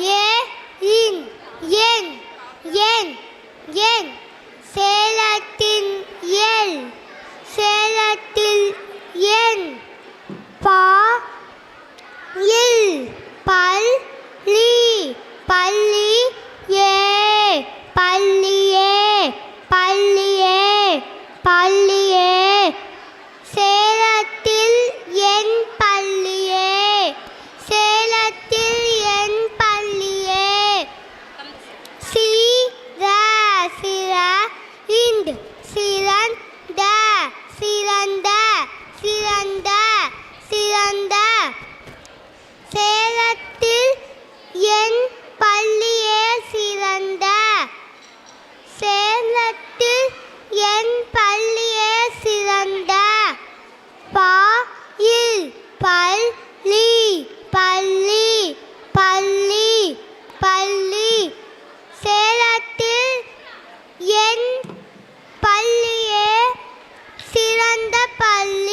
ஏ இன் என் என் என் சேலத்தின் எல் சேலத்தில் என் பா இல் பள்ளி ஏ பள்ளியே பள்ளியே பள்ளியே சேலத்தில் என் பள்ளியே சேலத்தில் சிறந்த சிறந்த சிறந்த சேலத்தில் என் பள்ளியே சிறந்த. சேலத்தில் என் பள்ளியே சிறந்த. பா இல் பல் பிறந்த பள்ளி